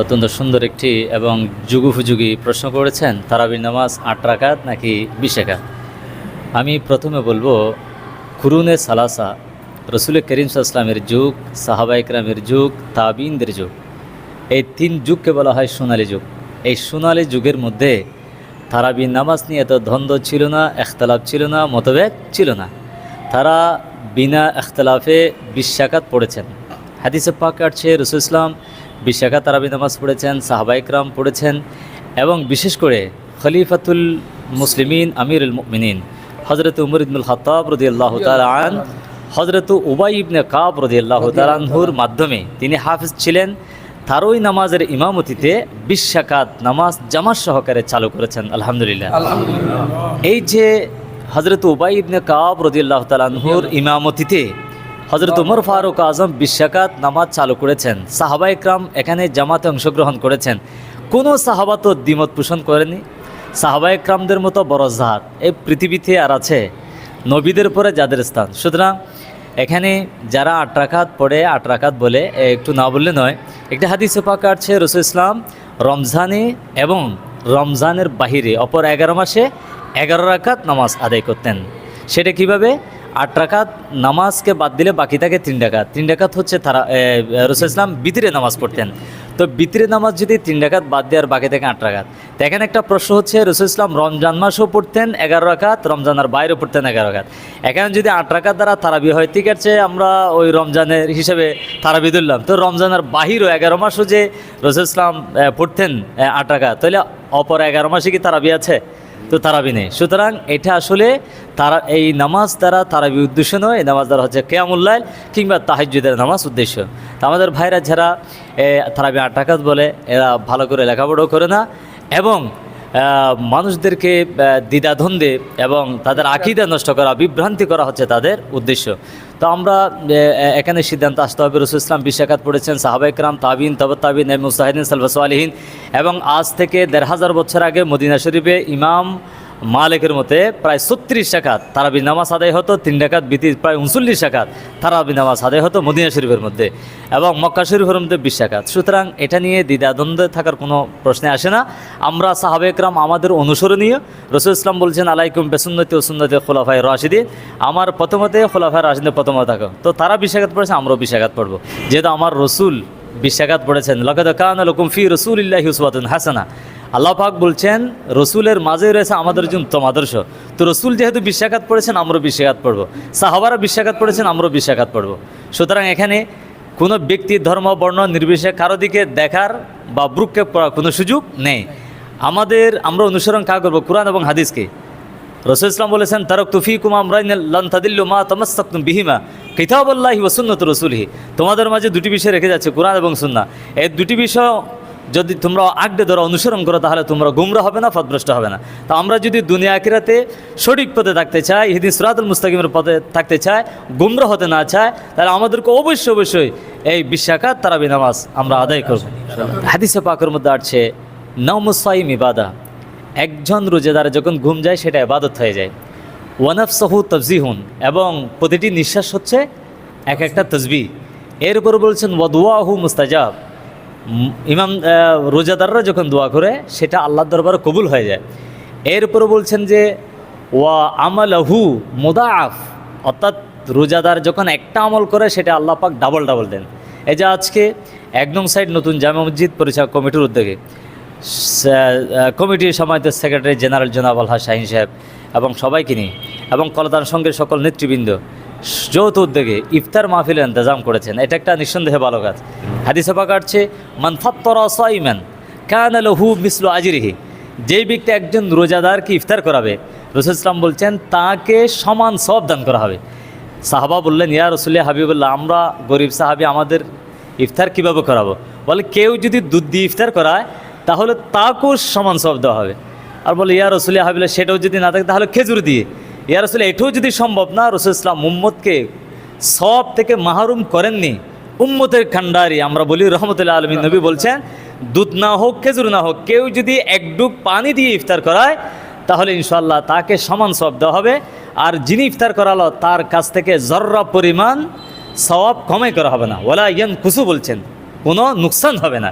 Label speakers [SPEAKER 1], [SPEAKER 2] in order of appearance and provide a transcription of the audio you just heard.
[SPEAKER 1] অত্যন্ত সুন্দর একটি এবং যুগোপযোগী প্রশ্ন করেছেন, তারাবির নামাজ আট রাকাত নাকি বিশ একাত আমি প্রথমে বলব, কুরুনে সালাসা, রসুল করিম সাল্লামের যুগ, সাহাবা ইকরামের যুগ, তাবিনদের যুগ। এই তিন যুগকে বলা হয় সোনালী যুগ। এই সোনালী যুগের মধ্যে তারাবির নামাজ নিয়ে এত দ্বন্দ্ব ছিল না, এখতলাফ ছিল না, মতভেদ ছিল না। তারা বিনা এখতলাফে বিশ্বাকাত পড়েছেন। হাদিসে পাক কাটছে রসুল ইসলাম বিশ্বাকাত তারাবি নামাজ পড়েছেন সাহাবা ইকরাম পড়েছেন এবং বিশেষ করে খলিফাতুল মুসলিমিন আমিরুল মিনিন হজরত উমর ইবনুল খতাব রদি আল্লাহ আন হজরত উবাই ইবনে কাব রদি আল্লাহ তালানহুর মাধ্যমে তিনি হাফিজ ছিলেন। তারই নামাজের ইমামতিতে বিশ্বাকাত নামাজ জামাত সহকারে চালু করেছেন আলহামদুলিল্লাহ। এই যে হজরত উবাই ইবনে কাব রদিয়াল্লাহ তালানহুর ইমামতিতে হজরত উমর ফারুক আজম বিশ্বাকাত নামাজ চালু করেছেন। সাহাবা ইকরাম এখানে জামাতে অংশগ্রহণ করেছেন। কোনো সাহাবা তো দ্বিমত পোষণ করেনি। সাহাবা ইকরামদের মতো বড় জাহাত এই পৃথিবীতে আর আছে নবীদের পরে যাদের স্থান। সুতরাং এখানে যারা আট রাকাত পড়ে, আট রাকাত বলে একটু না বললে নয়, একটা হাদিসে পাক আছে রসুল ইসলাম রমজানে এবং রমজানের বাহিরে অপর এগারো মাসে এগারো রাকাত নামাজ আদায় করতেন। সেটা কীভাবে? আট রাকাত নামাজকে বাদ দিলে বাকি থাকে তিন ডাকাত তিন ডাকাত হচ্ছে তারা রসুল ইসলাম বিতিরে নামাজ পড়তেন। তো বিতিরে নামাজ যদি তিন ডাকাত বাদ দেওয়ার বাকি থাকে আট রাকাত। তো এখানে একটা প্রশ্ন হচ্ছে, রসুল ইসলাম রমজান মাসও পড়তেন এগারো রাকাত রমজানের বাইরেও পড়তেন এগারো রাকাত। এখানে যদি আট রাকাত দ্বারা তারাবি হয়, ঠিক আছে, আমরা ওই রমজানের হিসেবে তারাবি ধরলাম। তো রমজানের বাহিরও এগারো মাসও যে রসুল ইসলাম পড়তেন আট রাকাত। তাহলে অপর এগারো মাসে কি তারাবি আছে? তো তারাবি নেই। সুতরাং এটা আসলে তারা এই নামাজ দ্বারা তারাবি উদ্দেশ্য নয়, এই নামাজ দ্বারা হচ্ছে কেয়ামুল্লাইল কিংবা তাহিজুদের নামাজ উদ্দেশ্য। তো আমাদের ভাইরা যারা তারাবি আট বলে, এরা ভালো করে লেখাপড়াও করে না, এবং মানুষদেরকে দ্বিধাধন্দে এবং তাদের আকিদা নষ্ট করা, বিভ্রান্তি করা হচ্ছে তাদের উদ্দেশ্য। তো আমরা এখানে সিদ্ধান্ত আসতে হবে। রসুল ইসলাম বিশাখাত পড়েছেন, সাহাবা ইকরাম তাবিন তব তাবিন সাহেদিন সালফাস এবং আজ থেকে দেড় হাজার বছর আগে মদিনা শরীফে ইমাম মালিকের মতে প্রায় ছত্রিশ টাকাত তারাবি নামাজ আদায় হতো, তিন টাকাত বিতি প্রায় উনচল্লিশ টাকাত তারাবি নামাজ আদায় হতো মদিনা শরীফের মধ্যে এবং মক্কা শরীফের মধ্যে বিশ টাকাত সুতরাং এটা নিয়ে দ্বিধাদ্বন্দ্বে থাকার কোনো প্রশ্নে আসে না। আমরা সাহাবে একরাম আমাদের অনুসরণীয়। রসুল ইসলাম বলছেন, আলাইকুম বেসুন্নতি ওসুন্নতি খোলাফাই রাশিদিন। আমার প্রথমতে খোলাফাই রাশিদের প্রথমত থাকো তো তারা বিশাঘাত পড়েছে, আমরাও বিশাঘাত পড়ব। যেহেতু আমার রসুল বিশাঘাত পড়েছেন, লকদ কান ফি রসুল ইল্লাহি হাসানা। আল্লাহ পাক বলছেন, রসুলের মাঝে রয়েছে আমাদের জন্য উত্তম আদর্শ। তো রসুল যেহেতু বিশ্বাঘাত পড়েছেন, আমরাও বিশ্বাঘাত পড়ব। সাহাবারা বিশ্বাঘাত পড়েছেন, আমরাও বিশ্বাঘাত পড়ব। সুতরাং এখানে কোনো ব্যক্তি ধর্ম, বর্ণ, নির্বিশেষে কারও দিকে দেখার বা ব্রুক্ষেপ করার কোনো সুযোগ নেই। আমাদের, আমরা অনুসরণ কা করব? কোরআন এবং হাদিসকে। রসুল ইসলাম বলেছেন, তারক তুফি কুমাম রাইনাদিল্লু মা তমাস্তাকুম বিহিমা কিতাব আল্লাহি ওসুন্নত রসুলহি। তোমাদের মাঝে দুটি বিষয় রেখে যাচ্ছে কোরআন এবং সুন্না এই দুটি বিষয় যদি তোমরা আগডে ধরো অনুসরণ করো, তাহলে তোমরা গুমরা হবে না ফদভ্রষ্ট হবে না। তো আমরা যদি দুনিয়া আকিরাতে সঠিক পথে থাকতে চাই হিদিন সুরাতুল মুস্তাকিমের পথে থাকতে চাই, গুমরা হতে না চায় তাহলে আমাদেরকে অবশ্যই অবশ্যই এই বিশ্বাকাত তারাবি নামাজ আমরা আদায় করব। হাদিসে পাকের মধ্যে আসছে নমসাইম ইবাদা। একজন রোজেদার যখন ঘুম যায়, সেটা ইবাদত হয়ে যায়। ওয়ানফ সাহু তফজিহুন। এবং প্রতিটি নিঃশ্বাস হচ্ছে এক একটা তসবি এর উপর বলছেন ওয়াদুয়াহু মুস্তাজাব। ইমাম রোজাদাররা যখন দোয়া করে, সেটা আল্লাহর দরবারে কবুল হয়ে যায়। এর উপরে বলছেন যে, ওয়া আমালাহু মুদাআফ। অর্থাৎ রোজাদার যখন একটা আমল করে, সেটা আল্লাহ পাক ডাবল ডাবল দেন। এই যে আজকে একদম সাইড নতুন জামা মসজিদ পরিচালক কমিটির উদ্যোগে কমিটির সময়ত সেক্রেটারি জেনারেল জনাব আলহা শাহিন সাহেব এবং সবাইকে নিয়ে, এবং কলতার সঙ্গের সকল নেতৃবৃন্দ যৌথ উদ্যোগে ইফতার মাহফিলের ইন্তজাম করেছেন। এটা একটা নিঃসন্দেহে ভালো কাজ। হাদিসে আসছে মানফাত্তরা সাইমান কান লহু মিসলু আজিরিহি। যেই ব্যক্তি একজন রোজাদারকে ইফতার করাবে, রসুল ইসলাম বলছেন, তাকে সমান সব দান করা হবে। সাহাবা বললেন, ইয়া রসুল্লাহ হাবিবুল্লাহ, আমরা গরিব সাহাবি, আমাদের ইফতার কীভাবে করাবো? বলে, কেউ যদি দুধ দিয়ে ইফতার করায়, তাহলে তাকেও সমান সব দেওয়া হবে। আর বলে, ইয়া রসুল্লাহ হাবিবুল্লাহ, সেটাও যদি না থাকে, তাহলে খেজুর দিয়ে। ইয়া রসুল্লাহ এটাও যদি সম্ভব না, রসুল ইসলাম মুম্মদকে সব থেকে মাহরুম করেননি। উম্মতের খান্ডারি আমরা বলি রহমতুল্লাহ আলমী নবী বলছেন, দুধ না হোক, খেজুর না হোক, কেউ যদি এক ডুব পানি দিয়ে ইফতার করায়, তাহলে ইনশাল্লাহ তাকে সমান সব দেওয়া হবে। আর যিনি ইফতার করালো, তার কাছ থেকে জর্রা পরিমাণ সওয়াব কমাই করা হবে না। ওলা ইয়ান কুসু বলছেন, কোনো নুকসান হবে না।